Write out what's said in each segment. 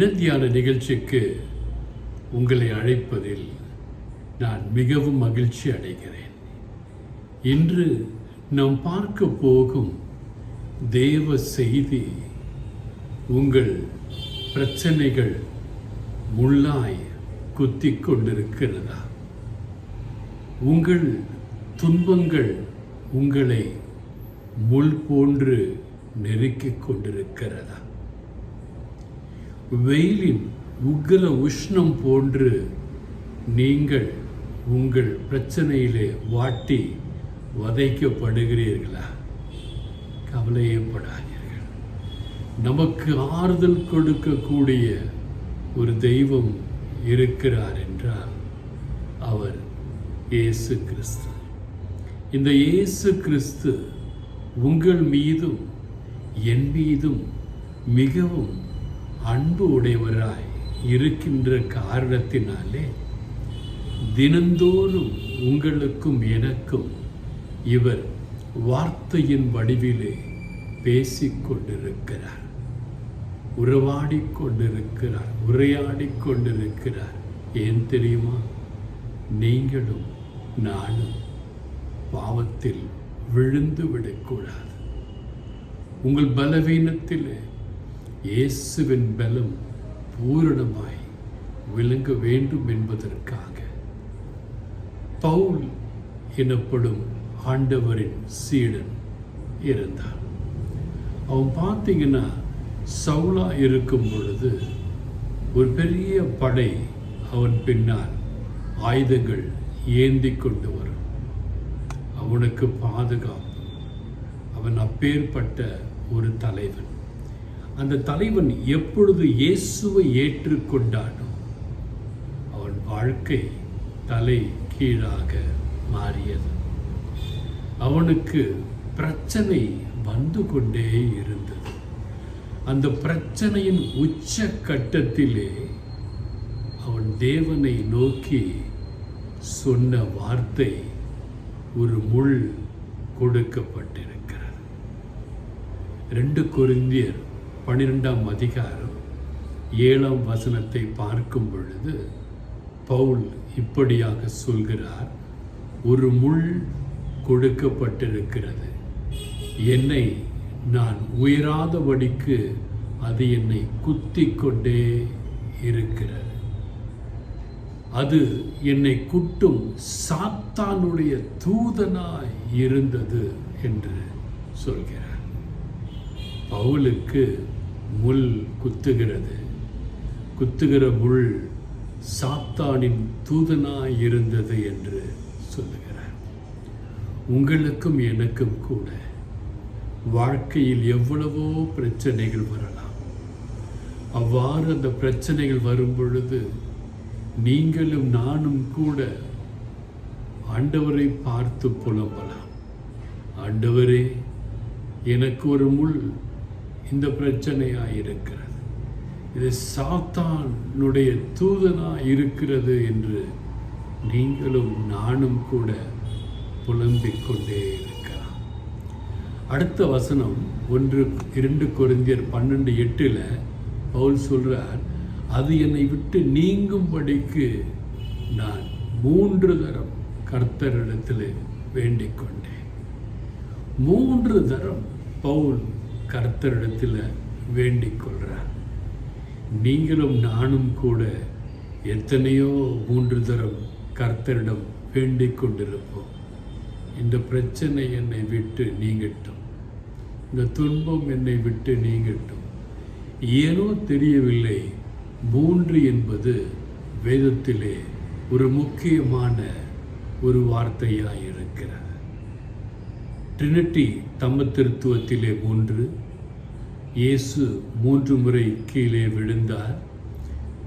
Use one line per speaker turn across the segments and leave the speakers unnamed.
தினத்தியான நிகழ்ச்சிக்கு உங்களை அழைப்பதில் நான் மிகவும் மகிழ்ச்சி அடைகிறேன். இன்று நாம் பார்க்க போகும் தேவ செய்தி உங்கள் பிரச்சனைகள் முள்ளாய் குத்திக் கொண்டிருக்கிறதா? உங்கள் துன்பங்கள் உங்களை முள் போன்று நெருக்கிக் கொண்டிருக்கிறதா? வெயிலின் உக்ர உஷ்ணம் போன்று நீங்கள் உங்கள் பிரச்சனையிலே வாட்டி வதைக்கப்படுகிறீர்களா? கவலையப்படாதீர்கள். நமக்கு ஆறுதல் கொடுக்கக்கூடிய ஒரு தெய்வம் இருக்கிறார் என்றால் அவர் இயேசு கிறிஸ்து. இந்த இயேசு கிறிஸ்து உங்கள் மீதும் என் மீதும் மிகவும் அன்பு உடையவராய் இருக்கின்ற காரணத்தினாலே தினந்தோறும் உங்களுக்கும் எனக்கும் இவர் வார்த்தையின் வடிவிலே பேசிக்கொண்டிருக்கிறார். உறவாடி கொண்டிருக்கிறார் உரையாடிக் கொண்டிருக்கிறார் ஏன் தெரியுமா? நீங்களும் நானும் பாவத்தில் விழுந்து விடக்கூடாது. உங்கள் பலவீனத்தில் இயேசுவின் பலம் பூரணமாய் விளங்க வேண்டும் என்பதற்காக. பவுல் எனப்படும் ஆண்டவரின் சீடன் இருந்தான். அவன் பார்த்தீங்கன்னா சவுலா இருக்கும் பொழுது ஒரு பெரிய படை அவன் பின்னால் ஆயுதங்கள் ஏந்தி கொண்டு வரும். அவனுக்கு பாதுகாப்பு. அவன் அப்பேற்பட்ட ஒரு தலைவன். அந்த தலைவன் எப்பொழுது இயேசுவை ஏற்றுக்கொண்டானோ அவன் வாழ்க்கை தலை கீழாக மாறியது. அவனுக்கு பிரச்சனை வந்து கொண்டே இருந்தது. அந்த பிரச்சனையின் உச்ச கட்டத்திலே அவன் தேவனை நோக்கி சொன்ன வார்த்தை ஒரு முள் கொடுக்கப்பட்டிருக்கிறது. ரெண்டு குருந்தியர் பன்னிரெண்டாம் அதிகாரம் ஏழாம் வசனத்தை பார்க்கும் பொழுது பவுல் இப்படியாக சொல்கிறார் ஒரு முள் கொடுக்கப்பட்டிருக்கிறது. என்னை நான் உயராதபடிக்கு அது என்னை குத்தி கொண்டே இருக்கிறது. அது என்னை குட்டும் சாத்தானுடைய தூதனாய் இருந்தது என்று சொல்கிறார். பவுலுக்கு முள் குத்துகிறது. குத்துகிற முள் சாத்தானின் தூதனாய் இருந்தது என்று சொல்லுகிறார். உங்களுக்கும் எனக்கும் கூட வாழ்க்கையில் எவ்வளவோ பிரச்சனைகள் வரலாம். அவ்வாறு அந்த பிரச்சனைகள் வரும் பொழுது நீங்களும் நானும் கூட ஆண்டவரை பார்த்து புலம்பலாம். ஆண்டவரே எனக்கு ஒரு முள் இந்த பிரச்சனையாக இருக்கிறது இது சாத்தானுடைய தூதனாக இருக்கிறது என்று நீங்களும் நானும் கூட புலம்பிக் கொண்டே இருக்கலாம். அடுத்த வசனம் ஒன்று இரண்டு கொரிந்தியர் பன்னெண்டு எட்டில் பவுல் சொல்கிறார் அது என்னை விட்டு நீங்கும்படிக்கு நான் மூன்று தரம் கர்த்தரிடத்தில் வேண்டிக் கொண்டேன் மூன்று தரம் பவுல் கர்த்தரிடத்தில் வேண்டிக் கொள்கிறார் நீங்களும் நானும் கூட எத்தனையோ மூன்று தரம் கர்த்தரிடம் வேண்டிக் கொண்டிருப்போம் இந்த பிரச்சனை என்னை விட்டு நீங்கட்டும். இந்த துன்பம் என்னை விட்டு நீங்கட்டும். ஏனோ தெரியவில்லை மூன்று என்பது வேதத்திலே ஒரு முக்கியமான ஒரு வார்த்தையாக இருக்கிறது ட்ரினிட்டி தம்ம திருத்துவத்திலே மூன்று இயேசு மூன்று முறை கீழே விழுந்தார்.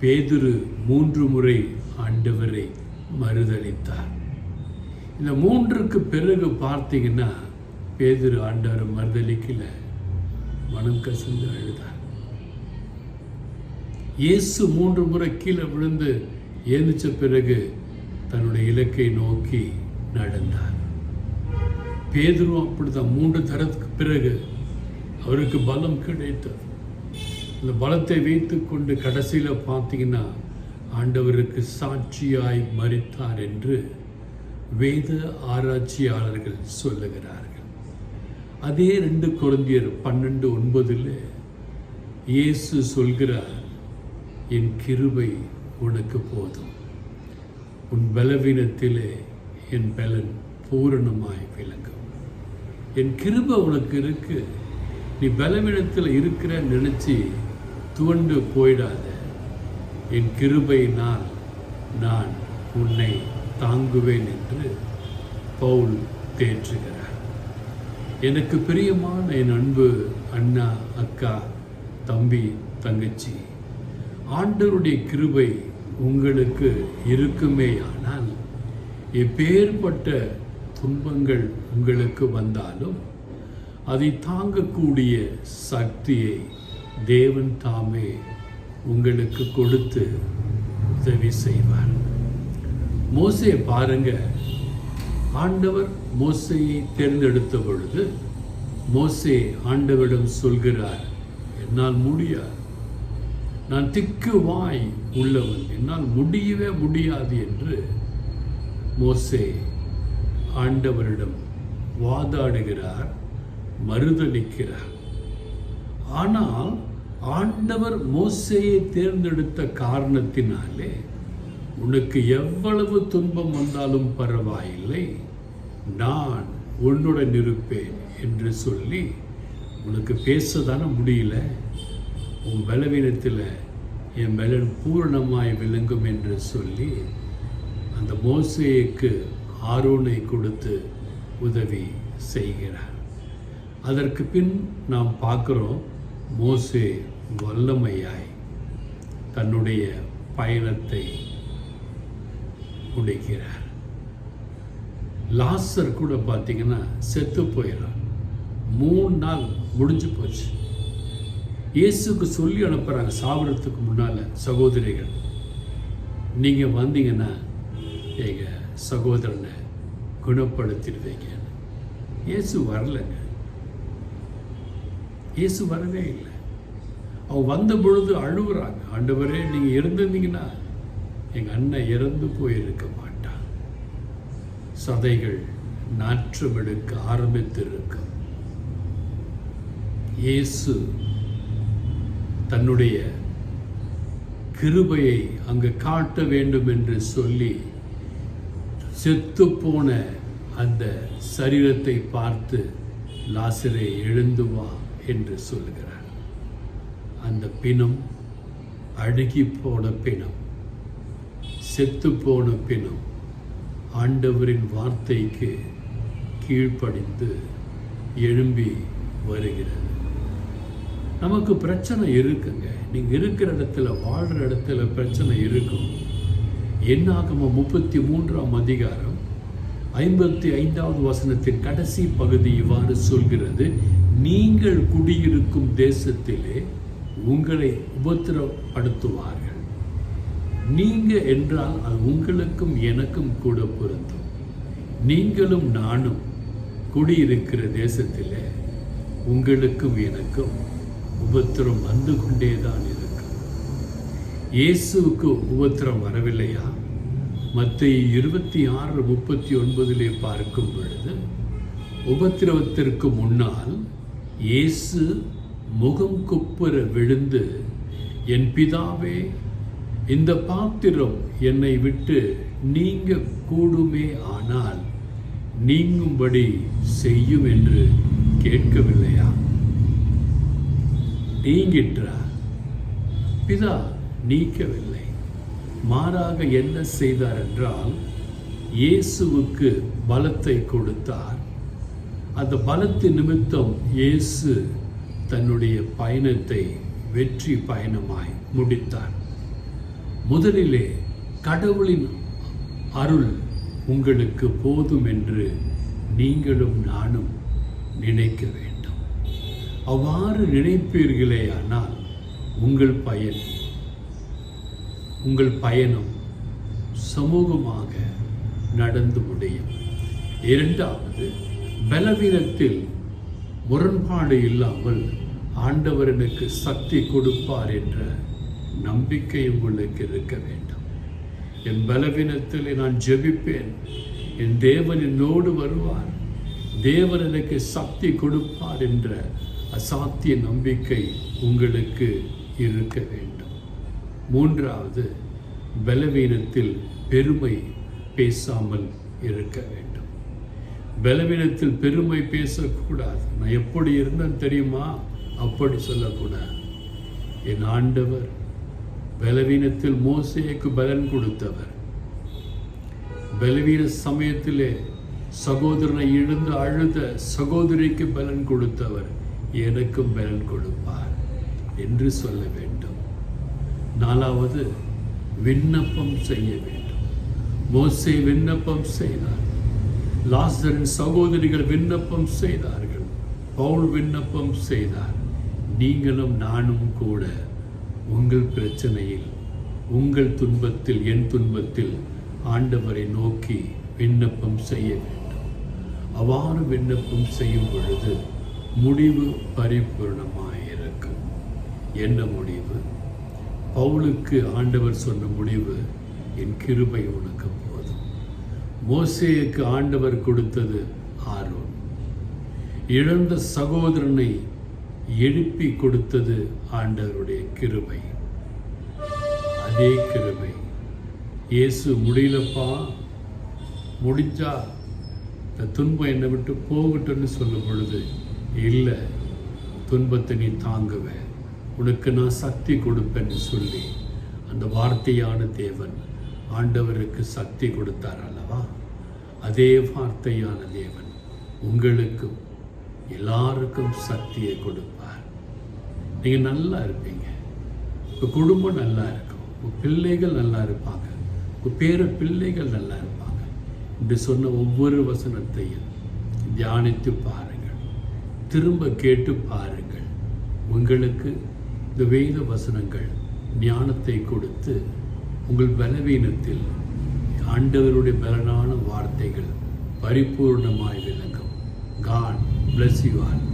பேதுரு மூன்று முறை ஆண்டவரை மறுதளித்தார். இந்த மூன்றுக்கு பிறகு பார்த்தீங்கன்னா பேதுரு ஆண்டவரை மறுதளிக்கல மனம் கசந்து அழுதார். இயேசு மூன்று முறை கீழே விழுந்து ஏந்திச்ச பிறகு தன்னுடைய இலக்கை நோக்கி நடந்தார். பேதுரும் அப்படிதான் மூன்று தரத்துக்கு பிறகு அவருக்கு பலம் கிடைத்தது. இந்த பலத்தை வைத்துக்கொண்டு கடைசியில் பார்த்தீங்கன்னா ஆண்டவருக்கு சாட்சியாய் மறித்தார் என்று வேத ஆராய்ச்சியாளர்கள் சொல்லுகிறார்கள். அதே ரெண்டு குழந்தையர் பன்னெண்டு ஒன்பதில் இயேசு சொல்கிறார் என் கிருபை உனக்கு போதும். உன் பலவீனத்திலே என் பலன் பூரணமாய் விளங்கும். என் கிருபை உனக்கு இருக்குது நீ பலவீனத்தில் இருக்கிற நினைச்சு துவண்டு போயிடாத. என் கிருபையினால் நான் உன்னை தாங்குவேன் என்று பவுல் தேற்றுகிறார். எனக்கு பிரியமான என் அன்பு அண்ணா அக்கா தம்பி தங்கச்சி ஆண்டருடைய கிருபை உங்களுக்கு இருக்குமே ஆனால் எப்பேற்பட்ட துன்பங்கள் உங்களுக்கு வந்தாலும் அதை தாங்கக்கூடிய சக்தியை தேவன் தாமே உங்களுக்கு கொடுத்து உதவி செய்வார். மோசே பாருங்க. ஆண்டவர் மோசையை தேர்ந்தெடுத்த பொழுது மோசே ஆண்டவரிடம் சொல்கிறார் என்னால் முடியாது. நான் திக்கு வாய் உள்ளவன். என்னால் முடியவே முடியாது என்று மோசே ஆண்டவரிடம் வாதாடுகிறார். மறுதளிக்கிறார் ஆனால் ஆண்டவர் மோசையை தேர்ந்தெடுத்த காரணத்தினாலே உனக்கு எவ்வளவு துன்பம் வந்தாலும் பரவாயில்லை. நான் உன்னுடன் இருப்பேன் என்று சொல்லி உனக்கு பேசதானே முடியல. உன் பலவீனத்தில் என் பலன் பூரணமாய் விளங்கும் என்று சொல்லி அந்த மோசைக்கு ஆரோனை கொடுத்து உதவி செய்கிறார். அதற்கு பின் நாம் பார்க்குறோம் மோசே வல்லமையாய் தன்னுடைய பயணத்தை முடிக்கிறார். லாசர் கூட பார்த்தீங்கன்னா செத்து போயிடறார் மூணு நாள் முடிஞ்சு போச்சு. இயேசுக்கு சொல்லி அனுப்புகிறாங்க சாப்பிட்றதுக்கு முன்னால் சகோதரிகள் நீங்கள் வந்தீங்கன்னா எங்கள் சகோதரனை குணப்படுத்திடுவீங்க இயேசு வரலைங்க. இயேசு வரவே இல்லை. அவங்க வந்த பொழுது அழுகுறாங்க ஆண்டவரே நீங்கள் இருந்திருந்தீங்கன்னா எங்கள் அண்ணன் இறந்து போயிருக்க மாட்டான். சதைகள் நாற்றம் எடுக்க ஆரம்பித்திருக்கும். இயேசு தன்னுடைய கிருபையை அங்கு காட்ட வேண்டும் என்று சொல்லி செத்துப்போன அந்த சரீரத்தை பார்த்து லாசரே எழுந்து வா. என்று சொல்கிறார் அந்த பிணம் அழுகி போன பிணம் செத்து போன பிணம் ஆண்டவரின் வார்த்தைக்கு கீழ்ப்படிந்து எழும்பி வருகிறது. நமக்கு பிரச்சனை இருக்குங்க. நீங்கள் இருக்கிற இடத்துல வாழ்கிற இடத்துல பிரச்சனை இருக்கும். என்னாகம முப்பத்தி மூன்றாம் அதிகாரம் ஐம்பத்தி ஐந்தாவது வசனத்தின் கடைசி பகுதி இவ்வாறு சொல்கிறது. நீங்கள் குடியிருக்கும் தேசத்திலே உங்களை உபத்திரப்படுத்துவார்கள். நீங்க என்றால் அது உங்களுக்கும் எனக்கும் கூட பொருந்தும். நீங்களும் நானும் குடியிருக்கிற தேசத்திலே உங்களுக்கும் எனக்கும் உபத்திரம் வந்து கொண்டே தான் இருக்கும். இயேசுவுக்கு உபத்திரம் வரவில்லையா? மற்ற இருபத்தி ஆறு முப்பத்தி ஒன்பதிலே பார்க்கும் பொழுது உபத்திரவத்திற்கு முன்னால் இயேசு முகம் குப்புற விழுந்து என் பிதாவே இந்த பாத்திரம் என்னை விட்டு நீங்க கூடுமே ஆனால் நீங்கும்படி செய்யும் என்று கேட்கவில்லையா? நீங்கிற்றார். பிதா நீக்கவில்லை. மாறாக என்ன செய்தார் என்றால் இயேசுவுக்கு பலத்தை கொடுத்தார். அந்த பலத்தின் நிமித்தம் இயேசு தன்னுடைய பயணத்தை வெற்றி பயணமாய் முடித்தார். முதலிலே கடவுளின் அருள் உங்களுக்கு போதும் என்று நீங்களும் நானும் நினைக்க வேண்டும். அவ்வாறு நினைப்பீர்களே ஆனால் உங்கள் பயன் உங்கள் பயணம் சமூகமாக நடந்து முடியும். இரண்டாவது பலவீனத்தில் முரண்பாடு இல்லாமல் ஆண்டவர் எனக்கு சக்தி கொடுப்பார் என்ற நம்பிக்கை உங்களுக்கு இருக்க வேண்டும். என் பலவீனத்தில் நான் ஜெபிப்பேன். என் தேவன் என்னோடு வருவார். தேவன் எனக்கு சக்தி கொடுப்பார் என்ற அசாத்திய நம்பிக்கை உங்களுக்கு இருக்க வேண்டும். மூன்றாவது பலவீனத்தில் பெருமை பேசாமல் இருக்க வேண்டும். பலவீனத்தில் பெருமை பேசக்கூடாது. நான் எப்படி இருந்தேன் தெரியுமா? அப்படி சொல்லக்கூடாது. என் ஆண்டவர் பலவீனத்தில் மோசேக்கு பலன் கொடுத்தவர். பலவீன சமயத்திலே சகோதரனை இழந்து அழுத சகோதரிக்கு பலன் கொடுத்தவர். எனக்கும் பலன் கொடுப்பார் என்று சொல்ல வேண்டும். நாலாவது விண்ணப்பம் செய்ய வேண்டும். மோசை விண்ணப்பம் செய்தார். லாசரின் சகோதரிகள் விண்ணப்பம் செய்தார்கள். பவுல் விண்ணப்பம் செய்தார். நீங்களும் நானும் கூட உங்கள் பிரச்சனையில் உங்கள் துன்பத்தில் என் துன்பத்தில் ஆண்டவரை நோக்கி விண்ணப்பம் செய்ய வேண்டும். அவ்வாறு விண்ணப்பம் செய்யும் பொழுது முடிவு பரிபூர்ணமாயிருக்கும். என்ன முடிவு? பவுலுக்கு ஆண்டவர் சொன்ன முடிவு என் கிருபை உனக்கு மோசேக்கு ஆண்டவர் கொடுத்தது ஆரோன். இழந்த சகோதரனை எழுப்பி கொடுத்தது ஆண்டவருடைய கிருபை. அதே கிருபை. இயேசு முடியலப்பா? முடிஞ்சா? இந்த துன்பம் என்னை விட்டு போகட்டும்னு சொல்லும் பொழுது இல்லை துன்பத்தை நீ தாங்குவ. உனக்கு நான் சக்தி கொடுப்பேன்னு சொல்லி. அந்த வார்த்தையான தேவன் ஆண்டவருக்கு சக்தி கொடுத்தாரால அதே வார்த்தையான தேவன் உங்களுக்கும் எல்லாருக்கும் சக்தியை கொடுப்பார். நீங்கள் நல்லா இருப்பீங்க. உங்கள் குடும்பம் நல்லா இருக்கும். உங்கள் பிள்ளைகள் நல்லா இருப்பாங்க. உங்கள் பேர பிள்ளைகள் நல்லா இருப்பாங்க. என்று சொன்ன ஒவ்வொரு வசனத்தையும் தியானித்து பாருங்கள். திரும்ப கேட்டு பாருங்கள். உங்களுக்கு இந்த வேத வசனங்கள் ஞானத்தை கொடுத்து உங்கள் பலவீனத்தில் ஆண்டவருடைய பலனான வார்த்தைகள் பரிபூர்ணமாய் விளங்கும். God bless you all.